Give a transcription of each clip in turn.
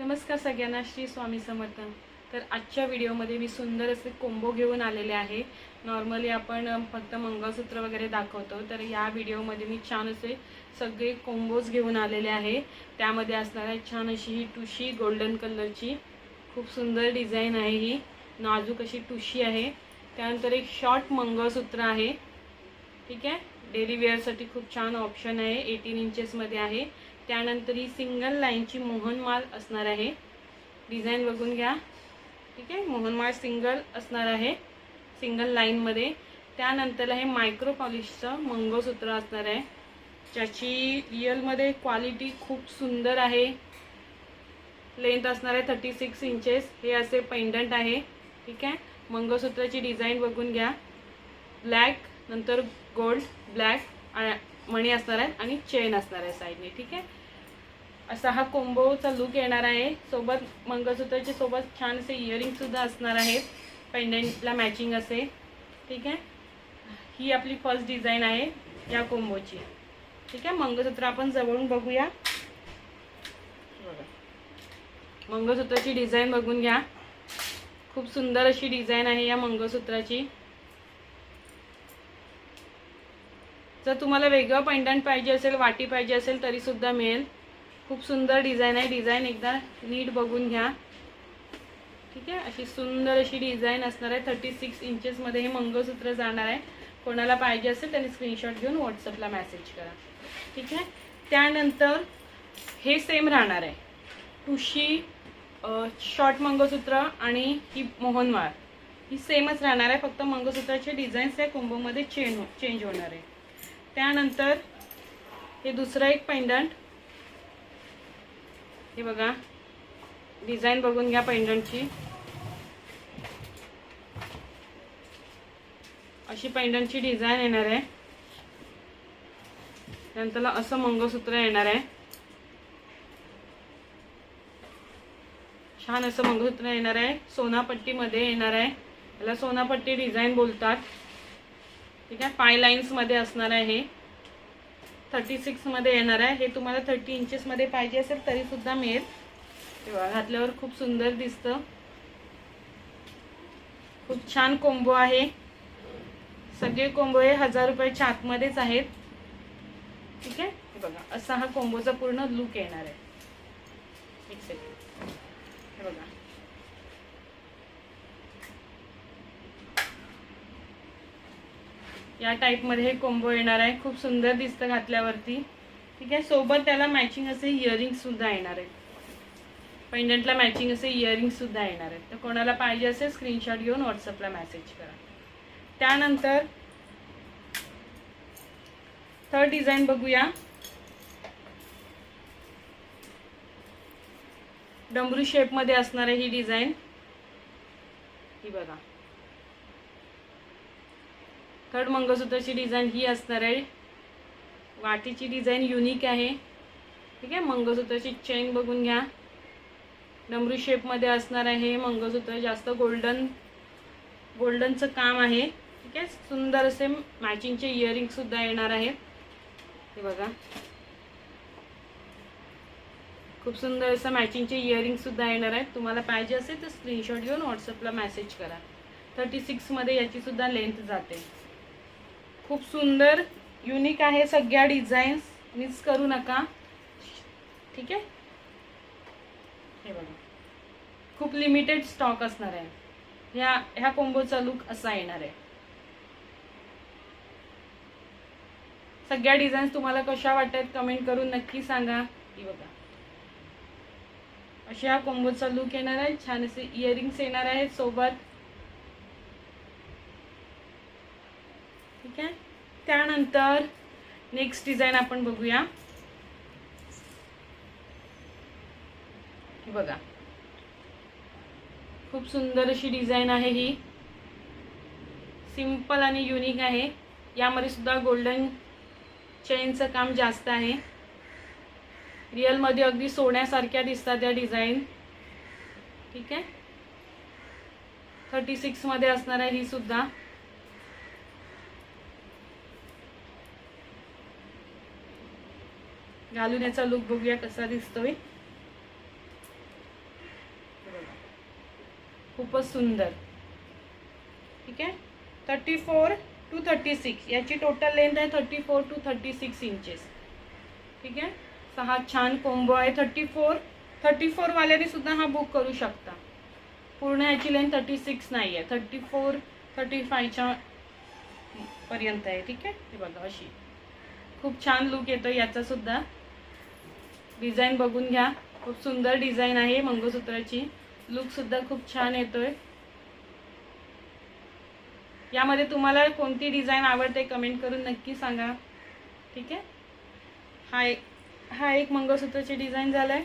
नमस्कार सगळ्यांना श्री स्वामी समर्थ. तर आजच्या व्हिडिओमध्ये मी सुंदर असे कोंबो घेऊन आलेले आहे. नॉर्मली आपण फक्त मंगळसूत्र वगैरे दाखवतो. तर या व्हिडिओमध्ये मी छान असे सगळे कोंबोज घेऊन आलेले आहे. त्यामध्ये असणार आहे छान अशी ही टुशी गोल्डन कलरची खूप सुंदर डिझाईन आहे ही. नाजूक अशी टुशी आहे. त्यानंतर एक शॉर्ट मंगळसूत्र आहे. ठीक आहे? डेली वेअरसाठी खूप छान ऑप्शन आहे. एटीन इंचेसमध्ये आहे. त्यानंतर ही सिंगल लाईनची मोहनमाळ असणार आहे. डिझाईन बघून घ्या. ठीक आहे? मोहनमाळ सिंगल असणार आहे. सिंगल लाईनमध्ये त्यानंतर आहे मायक्रो पॉलिशचं मंगळसूत्र असणार आहे. ज्याची रिअलमध्ये क्वालिटी खूप सुंदर आहे. लेंथ असणार आहे थर्टी सिक्स इंचेस हे असे पेंडंट आहे. ठीक आहे? मंगळसूत्राची डिझाईन बघून घ्या. ब्लॅक नंतर गोल्ड ब्लॅक मणी असणार आहे आणि चेन असणार आहे साईडने ठीक आहे? असा हा कोंबोचा लुक येणार आहे. सोबत मंगळसूत्राच्या सोबत छान असे इयरिंगसुद्धा असणार आहेत. पेंडंटला मॅचिंग असे. ठीक आहे? ही आपली फर्स्ट डिझाईन आहे या कोंबोची. ठीक आहे? मंगळसूत्र आपण जवळून बघूया. बघा. मंगळसूत्राची डिझाईन बघून घ्या. खूप सुंदर अशी डिझाईन आहे या मंगळसूत्राची. जर तुम्हाला वेगळं पेंडंट पाहिजे असेल वाटी पाहिजे असेल तरीसुद्धा मिळेल. खूप सुंदर डिझाईन आहे. डिझाईन एकदा नीट बघून घ्या. ठीक आहे? अशी सुंदर अशी डिझाईन असणार आहे. थर्टी सिक्स इंचेसमध्ये हे मंगळसूत्र जाणार आहे. कोणाला पाहिजे असेल त्यांनी स्क्रीनशॉट घेऊन व्हॉट्सअपला मॅसेज करा. ठीक आहे? त्यानंतर हे सेम राहणार आहे. टुशी शॉर्ट मंगळसूत्र आणि ही मोहनवार ही सेमच राहणार आहे. फक्त मंगळसूत्राचे डिझाईन्स या कोंबोमध्ये चेंज हो चेंज होणार आहे. त्यानंतर हे दुसरं एक पेंडंट हे बघा. डिझाईन बघून घ्या पैंडणची अशी पैंडणची डिझाईन येणार आहे. नंतरला असं मंगळसूत्र येणार आहे. छान असं मंगळसूत्र येणार आहे. सोनापट्टीमध्ये येणार आहे. याला सोनापट्टी डिझाईन बोलतात. ठीक आहे? फाय लाईन्समध्ये असणार आहे हे. थर्टी सिक्समध्ये येणार आहे. हे तुम्हाला थर्टी इंचेसमध्ये पाहिजे असेल तरीसुद्धा मिळेल. तेव्हा घातल्यावर खूप सुंदर दिसतं. खूप छान कोंबो आहे. सगळे कोंबो हे हजार रुपयाच्या आतमध्येच आहेत. ठीक आहे? हे बघा असा हा कोंबोचा पूर्ण लुक येणार आहे. एक सेकंड हे बघा. या टाईपमध्ये हे कोंबो येणार आहे. खूप सुंदर दिसतं घातल्यावरती. ठीक आहे? सोबत त्याला मॅचिंग असे इयरिंगसुद्धा येणार आहेत. पेंडंटला मॅचिंग असे इयरिंगसुद्धा येणार आहेत. तर कोणाला पाहिजे असेल स्क्रीनशॉट घेऊन व्हॉट्सअपला मॅसेज करा. त्यानंतर थर्ड डिझाईन बघूया. डमरू शेपमध्ये असणार आहे ही डिझाईन ही बघा. थर्ड मंगळसूत्राची डिझाईन ही असणार आहे. वाटीची डिझाईन युनिक आहे. ठीक आहे? मंगळसूत्राची चेन बघून घ्या. डमरू शेपमध्ये असणार आहे मंगळसूत्र. जास्त गोल्डन गोल्डनचं काम आहे. ठीक आहे? सुंदर असे मॅचिंगचे इयरिंगसुद्धा येणार आहेत. हे बघा. खूप सुंदर असं मॅचिंगचे इयरिंगसुद्धा येणार आहेत. तुम्हाला पाहिजे असेल तर स्क्रीनशॉट घेऊन व्हॉट्सअपला मेसेज करा. थर्टी सिक्समध्ये याचीसुद्धा लेंथ जाते. खूप सुंदर युनिक आहे सगळ्या डिझाईन्स मिस करू नका. ठीक आहे? हे बघा. खूप लिमिटेड स्टॉक असणार आहे. ह्या ह्या कोंबोचा लुक असा येणार आहे. सगळ्या डिझाईन्स तुम्हाला कशा वाटत कमेंट करून नक्की सांगा. ही बघा. अशा कोंबोचा लुक येणार आहे. छान असे इयरिंग्स येणार आहेत सोबत. ठीक आहे? त्यानंतर नेक्स्ट डिझाईन आपण बघूया. बघा. खूप सुंदर अशी डिझाईन आहे ही. सिंपल आणि युनिक आहे. यामध्ये सुद्धा गोल्डन चेनचं काम जास्त आहे. रिअलमध्ये अगदी सोन्यासारख्या दिसतात या डिझाईन ठीक आहे? थर्टी सिक्समध्ये असणार आहे ही सुद्धा. घालून याचा लुक बघूया कसा दिसतोय. खूपच सुंदर. ठीक आहे? Thirty four two thirty six याची टोटल लेंथ आहे thirty four two thirty six inches ठीक आहे? सहा हा छान कोंबो आहे. थर्टी फोर थर्टी फोरवाल्याने सुद्धा हा बुक करू शकता. पूर्ण याची लेंथ थर्टी सिक्स नाही आहे. थर्टी फोर थर्टी फायच्या पर्यंत आहे. ठीक आहे? ते बघा अशी. खूप छान लुक येतो याचा सुद्धा. डिझाईन बघून घ्या. खूप सुंदर डिझाईन आहे मंगळसूत्राची. लुक सुद्धा खूप छान येतोय. यामध्ये तुम्हाला कोणती डिझाईन आवडते कमेंट करून नक्की सांगा. ठीक आहे? हा एक हा एक मंगळसूत्राची डिझाईन झालाय.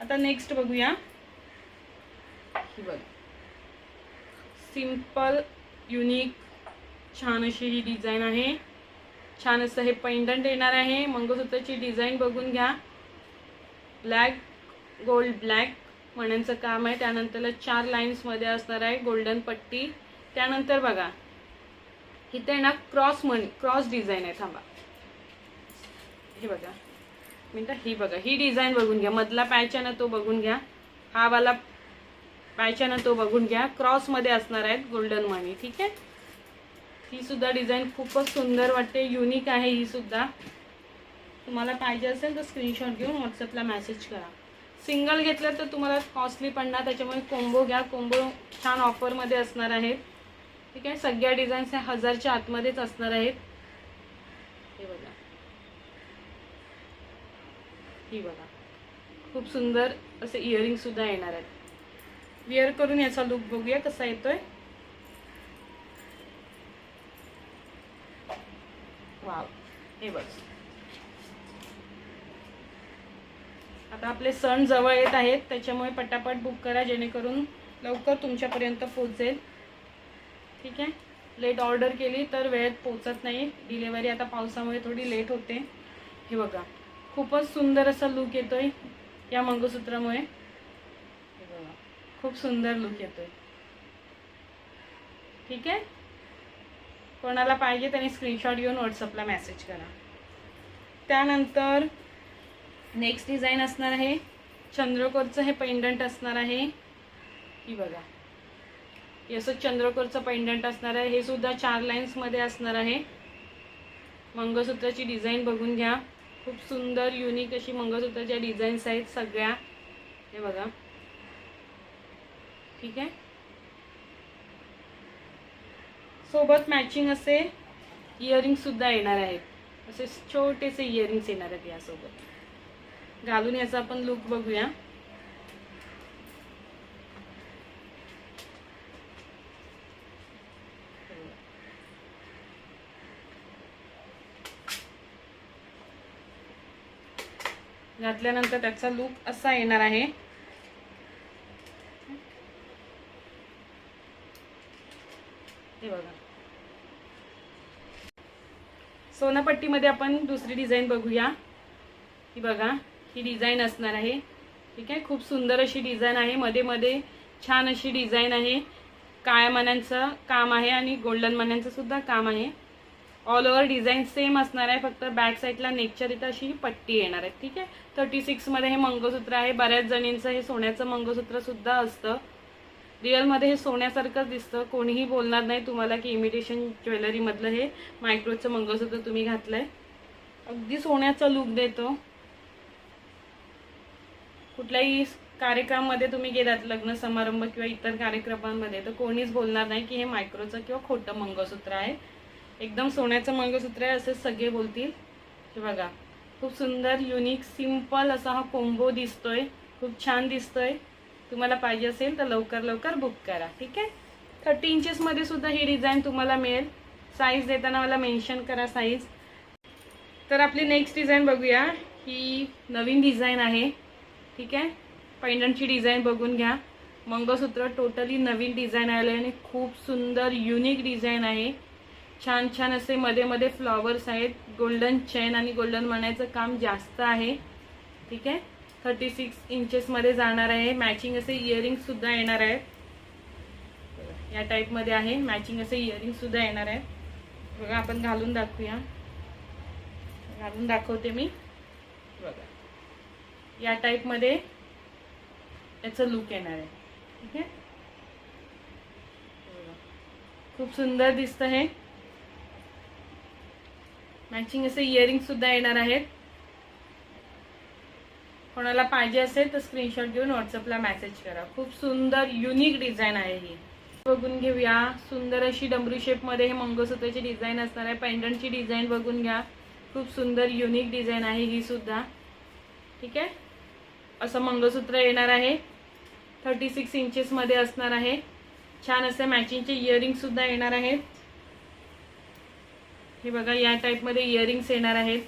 आता नेक्स्ट बघूया. ही बघ. सिंपल युनिक छान अशी ही डिझाईन आहे. छान असं हे पेंडंट येणार आहे. मंगळसूत्राची डिझाईन बघून घ्या. ब्लॅक गोल्ड ब्लॅक मण्यांचं काम आहे. त्यानंतरला चार लाईन्समध्ये असणार आहे गोल्डन पट्टी. त्यानंतर बघा इथे ना क्रॉस मणी क्रॉस डिझाईन आहे. थांबा. हे बघा. मिनटं ही बघा. ही डिझाईन बघून घ्या. मधला पॅच आहे ना तो बघून घ्या. हा वाला पॅच आहे ना तो बघून घ्या. क्रॉसमध्ये असणार आहेत गोल्डन मणी ठीक आहे? ही सुद्धा डिझाईन खूपच सुंदर वाटते. युनिक आहे ही सुद्धा. तुम्हाला पाहिजे असेल तर स्क्रीनशॉट घेऊन व्हॉट्सअपला मेसेज करा. सिंगल घेतलं तर तुम्हाला कॉस्टली पडणार त्याच्यामुळे कोंबो घ्या. कोंबो छान ऑफरमध्ये असणार आहेत. ठीक आहे? सगळ्या डिझाईन्स ह्या हजारच्या आतमध्येच असणार आहेत. हे बघा. ही बघा. खूप सुंदर असे इयरिंगसुद्धा येणार आहेत. विअर करून याचा लुक बघूया कसा येतोय. वाव हे बघ. आता आपले सण जवळ येत आहेत त्याच्यामुळे पटापट बुक करा जेणेकरून लवकर तुमच्यापर्यंत पोहोचेल. ठीक आहे? लेट ऑर्डर केली तर वेळेत पोचत नाही. डिलेवरी आता पावसामुळे थोडी लेट होते. हे बघा खूपच सुंदर असा लुक येतोय या मंगळसूत्रामुळे. हे बघा खूप सुंदर लुक येतोय. ठीक आहे? कोणाला पाहिजे त्यांनी स्क्रीनशॉट घेऊन व्हॉट्सअपला मेसेज करा. त्यानंतर नेक्स्ट डिझाईन असणार आहे. चंद्रकोरचं हे पेंडंट असणार आहे. ही बघा. हे असं चंद्रकोरचं पेंडंट असणार आहे. हे सुद्धा चार लाईन्समध्ये असणार आहे. मंगळसूत्राची डिझाईन बघून घ्या. खूप सुंदर युनिक अशी मंगळसूत्राच्या डिझाईन्स आहेत सगळ्या. हे बघा. ठीक आहे? सोबत मॅचिंग असे इयरिंग सुद्धा येणार आहेत. असे छोटेसे इयरिंग्स येणार आहेत यासोबत. घालून याचा आपण लुक बघूया. घातल्यानंतर त्याचा लुक असा येणार आहे. हे बघा. सोनापट्टीमध्ये आपण दुसरी डिझाईन बघूया. ही बघा. ही डिझाईन असणार आहे. ठीक आहे? खूप सुंदर अशी डिझाईन आहे. मध्ये मध्ये छान अशी डिझाईन आहे. काळ्या मण्यांचं काम आहे आणि गोल्डन मण्यांचं सुद्धा काम आहे. ऑल ओव्हर डिझाईन सेम असणार आहे. फक्त बॅक साईडला नेकच्या तिथं अशी पट्टी येणार आहे. ठीक आहे? थर्टी सिक्समध्ये हे मंगळसूत्र आहे. बऱ्याच जणींचं हे सोन्याचं मंगळसूत्रसुद्धा असतं. रिअलमध्ये हे सोन्यासारखंच दिसतं. कोणीही बोलणार नाही तुम्हाला की इमिटेशन ज्वेलरीमधलं हे मायक्रोचं मंगळसूत्र तुम्ही घातलं आहे अगदी सोन्याचा लुक देतो. कुठल्याही कार्यक्रमामध्ये तुम्ही गेलात लग्न समारंभ किंवा इतर कार्यक्रमांमध्ये तर कोणीच बोलणार नाही की हे मायक्रोचं किंवा खोटं मंगळसूत्र आहे. एकदम सोन्याचं मंगळसूत्र आहे असे सगळे बोलतील. हे बघा खूप सुंदर युनिक सिंपल असा हा कोंबो दिसतोय. खूप छान दिसतोय. तुम्हाला पाहिजे असेल तर लवकर लवकर बुक करा ठीक आहे? थर्टी इंचेसमध्ये सुद्धा ही डिझाईन तुम्हाला मिळेल. साईज देताना मला मेन्शन करा साईज तर आपली नेक्स्ट डिझाईन बघूया. ही नवीन डिझाईन आहे. ठीक आहे? पैंडंटची डिझाईन बघून घ्या. मंगळसूत्र टोटली नवीन डिझाईन आले आणि खूप सुंदर युनिक डिझाईन आहे. छान छान असे मध्ये मध्ये फ्लॉवर्स आहेत. गोल्डन चेन आणि गोल्डन मण्याचं काम जास्त आहे. ठीक आहे? थर्टी सिक्स इंचेसमध्ये जाणार आहे. मॅचिंग असे इयरिंगसुद्धा येणार आहेत. या टाईपमध्ये आहे. मॅचिंग असे इयरिंगसुद्धा येणार आहेत. बघा आपण घालून दाखवूया. घालून दाखवते मी. या टाईपमध्ये याचं लुक येणार आहे. ठीक आहे? खूप सुंदर दिसतं हे मॅचिंग असे इयरिंग सुद्धा येणार आहेत. कोणाला पाहिजे असेल तर स्क्रीनशॉट घेऊन व्हॉट्सअपला मेसेज करा. खूप सुंदर युनिक डिझाईन आहे ही. बघून घेऊया. सुंदर अशी डमरू शेपमध्ये हे मंगळसूत्राची डिझाईन असणार आहे. पेंडंटची डिझाईन बघून घ्या. खूप सुंदर युनिक डिझाईन आहे ही सुद्धा. ठीक आहे? असं मंगळसूत्र येणार आहे. थर्टी सिक्स इंचेसमध्ये असणार आहे. छान असे मॅचिंगचे इयरिंगसुद्धा येणार आहेत. हे बघा या टाईपमध्ये इयरिंग्स येणार आहेत.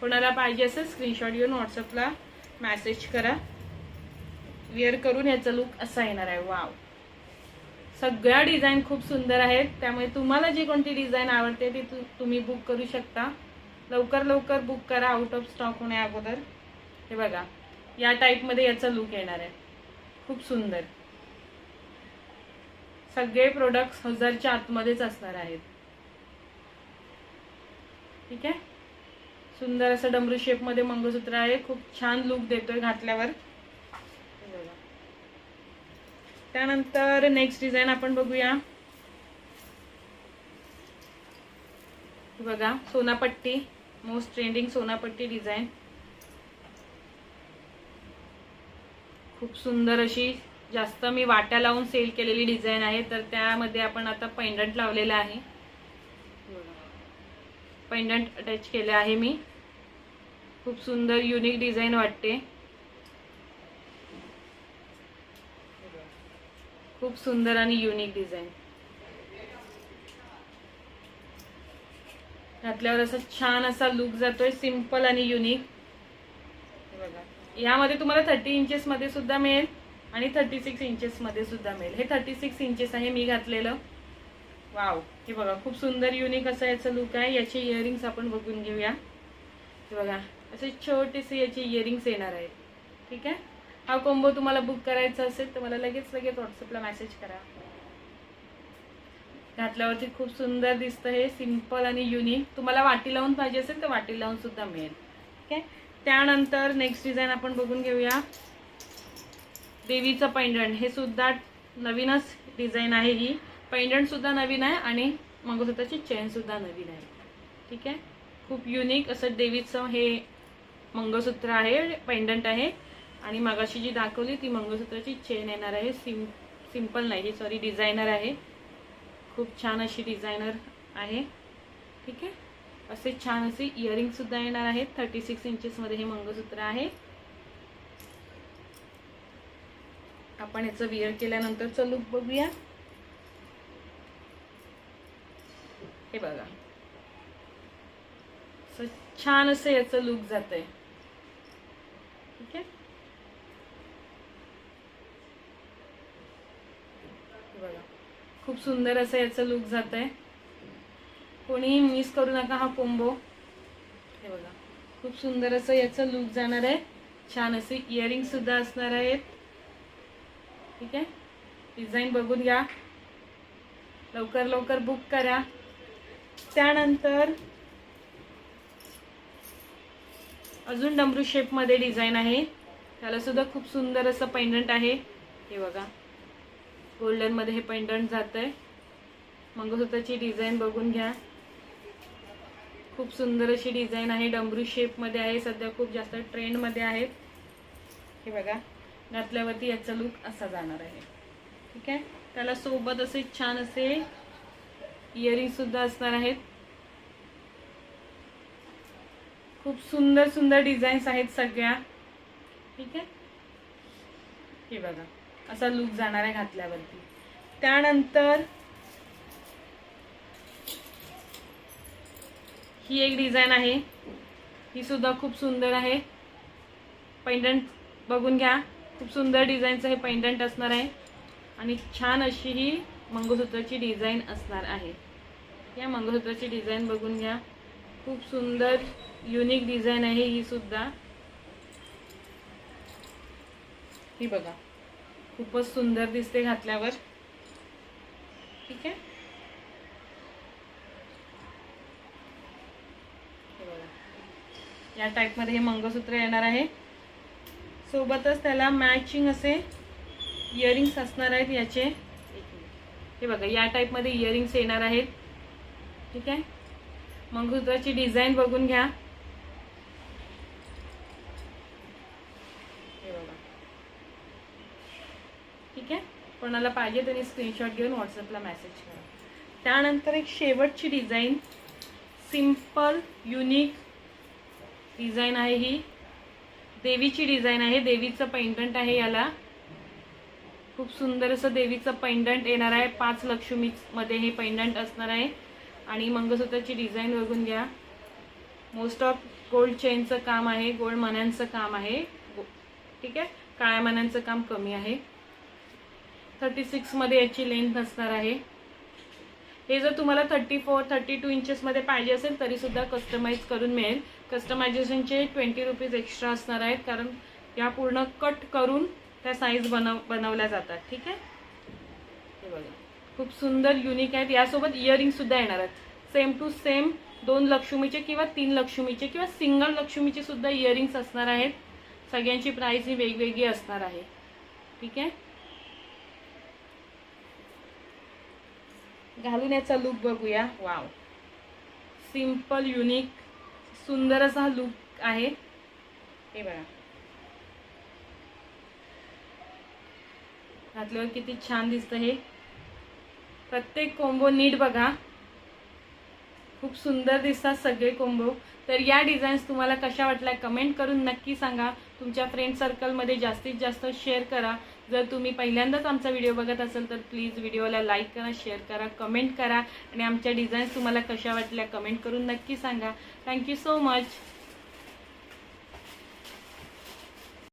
कोणाला पाहिजे असेल स्क्रीनशॉट घेऊन व्हॉट्सअपला मॅसेज करा. विअर करून याचा लुक असा येणार आहे. वाव सगळ्या डिझाईन खूप सुंदर आहेत. त्यामुळे तुम्हाला जी कोणती डिझाईन आवडते ती तु तुम्ही बुक करू शकता. लवकर लवकर बुक करा आउट ऑफ स्टॉक होण्या अगोदर. हे बघा. या टाईपमध्ये याचा लुक येणार आहे. खूप सुंदर. सगळे प्रोडक्ट्स हजारच्या आतमध्येच असणार आहेत. ठीक आहे? सुंदर असं डमरू शेपमध्ये मंगळसूत्र आहे. खूप छान लुक देतोय घातल्यावर. त्यानंतर नेक्स्ट डिझाईन आपण बघूया. बघा सोनापट्टी. मोस्ट ट्रेंडिंग सोनापट्टी डिझाईन खूप सुंदर अशी जास्त मी वाट्या लावून सेल केलेली डिझाईन आहे. तर त्यामध्ये आपण आता पेंडंट लावलेलं आहे. पेंडंट अटॅच केलं आहे मी. खूप सुंदर युनिक डिझाईन वाटते. खूप सुंदर आणि युनिक डिझाईन घातल्यावर असा छान असा लुक जातोय. सिंपल आणि युनिक यामध्ये तुम्हाला थर्टी इंचेसमध्ये सुद्धा मिळेल आणि थर्टी सिक्स इंचेसमध्ये सुद्धा मिळेल. हे थर्टी सिक्स इंचेस आहे मी घातलेलं. वाव हे बघा खूप सुंदर युनिक असं याचं लुक आहे. याचे इयरिंग्स आपण बघून घेऊया. हे बघा असे छोटेसे याचे इयरिंग्स येणार आहेत. ठीक आहे? हा कोंबो तुम्हाला बुक करायचा असेल तर मला लगेच लगेच व्हॉट्सअपला मेसेज करा. घातल्यावरती खूप सुंदर दिसतं हे सिंपल आणि युनिक तुम्हाला वाटी लावून पाहिजे असेल तर वाटी लावून सुद्धा मिळेल. ठीक आहे? त्यानंतर नेक्स्ट डिझाईन आपण बघून घेऊया. देवीचं पैंजण हे सुद्धा नवीनच डिझाईन आहे ही. पैंजण सुद्धा नवीन आहे आणि मंगळसूत्राची चेन सुद्धा नवीन आहे. ठीक आहे? खूप युनिक असं देवीचं हे मंगळसूत्र आहे पेंडंट आहे. आणि मगाशी जी दाखवली ती मंगळसूत्राची चेन येणार आहे. सिम सिंपल नाही ही सॉरी डिझायनर आहे. खूप छान अशी डिझायनर आहे. ठीक आहे? असे छान असे इयरिंगसुद्धा येणार आहेत. थर्टी सिक्स इंचेसमध्ये हे मंगळसूत्र आहे. आपण याचं विअर केल्यानंतरचं लुक बघूया. हे बघा. असं छान असं याचं लुक जात आहे ठीक आहे? बघा. खूप सुंदर असं याचं लुक जात आहे कोणीही मिस करू नका हा कोंबो हे बघा खूप सुंदर असं याचं लुक जाणार आहे. छान असे इयरिंग सुद्धा असणार आहेत. ठीक आहे? डिझाईन बघून घ्या. लवकर लवकर बुक करा. त्यानंतर अजून डमरू शेपमध्ये डिझाईन आहे. त्याला सुद्धा खूप सुंदर असं पेंडंट आहे. हे बघा गोल्डनमध्ये हे पेंडंट जात आहे मंगळसूत्राची डिझाईन बघून घ्या. खूप सुंदर अशी डिझाईन आहे. डमरू शेपमध्ये आहे. सध्या खूप जास्त ट्रेंडमध्ये आहेत. हे बघा. घातल्यावरती याचा लुक असा जाणार आहे. ठीक आहे? त्याला सोबत असे छान असे इयरिंगसुद्धा असणार आहेत. खूप सुंदर सुंदर डिझाईन्स आहेत सगळ्या. ठीक आहे? हे बघा. असा लुक जाणार आहे घातल्यावरती. त्यानंतर ही एक डिझाईन आहे. ही सुद्धा खूप सुंदर आहे. पेंडंट बघून घ्या. खूप सुंदर डिझाईनचं हे पैंडंट असणार आहे. आणि छान अशी ही मंगळसूत्राची डिझाईन असणार आहे. या मंगळसूत्राची डिझाईन बघून घ्या. खूप सुंदर युनिक डिझाईन आहे ही सुद्धा. ही बघा. खूपच सुंदर दिसते घातल्यावर. ठीक आहे हे बघा. या टाईपमध्ये हे मंगळसूत्र येणार आहे. सोबतच त्याला मॅचिंग असे इयरिंग्स असणार आहेत याचे. हे बघा या टाईपमध्ये इयरिंग्स येणार आहेत. ठीक आहे? मंगळसूत्राची डिझाईन बघून घ्या. हे बघा. ठीक आहे? कोणाला पाहिजे त्यांनी स्क्रीनशॉट घेऊन व्हॉट्सअपला मेसेज करा. त्यानंतर एक शेवटची डिझाईन सिंपल युनिक डिझाईन आहे ही. देवीची डिझाईन आहे. देवीचं पेंडंट आहे याला. खूप सुंदर असं देवीचं पेंडंट येणार आहे. पाच लक्ष्मीमध्ये हे पेंडंट असणार आहे. आणि मंगळसूत्राची डिझाईन बघून घ्या. मोस्ट ऑफ गोल्ड चेनचं काम आहे. गोल्ड मण्यांचं काम आहे. ठीक आहे? काळ्या मण्यांचं काम कमी आहे. थर्टी सिक्समध्ये याची लेंथ असणार आहे. हे जर तुम्हाला थर्टी फोर थर्टी टू इंचेसमध्ये पाहिजे असेल तरीसुद्धा कस्टमाइज करून मिळेल. कस्टमायझेशनचे ट्वेंटी रुपीज एक्स्ट्रा असणार आहेत कारण या पूर्ण कट करून त्या साईज बनव बनवल्या जातात ठीक आहे? हे बघा. खूप सुंदर युनिक आहेत. यासोबत इयरिंगसुद्धा येणार आहेत. सेम टू सेम दोन लक्ष्मीचे किंवा तीन लक्ष्मीचे किंवा सिंगल लक्ष्मीचे सुद्धा इयरिंग्स असणार आहेत. सगळ्यांची प्राईस ही वेगवेगळी असणार आहे. ठीक आहे? घालून याचा लुक बघूया. वाव सिंपल युनिक सुंदर असा लुक आहे. हे बघा. घातल्यावर किती छान दिसतं हे. प्रत्येक कोंबो नीट बघा. खूप सुंदर दिसतात सगळे कोंबो तर या डिझाईन्स तुम्हाला कशा वाटल्या कमेंट करून नक्की सांगा. तुमच्या फ्रेंड सर्कलमध्ये जास्तीत जास्त शेअर करा. जर तुम्ही पहिल्यांदाच आमचा व्हिडिओ बघत असाल तर प्लीज व्हिडिओला लाईक करा शेअर करा कमेंट करा. आणि आमच्या डिझाईन्स तुम्हाला कशा वाटल्या कमेंट करून नक्की सांगा. Thank you so much.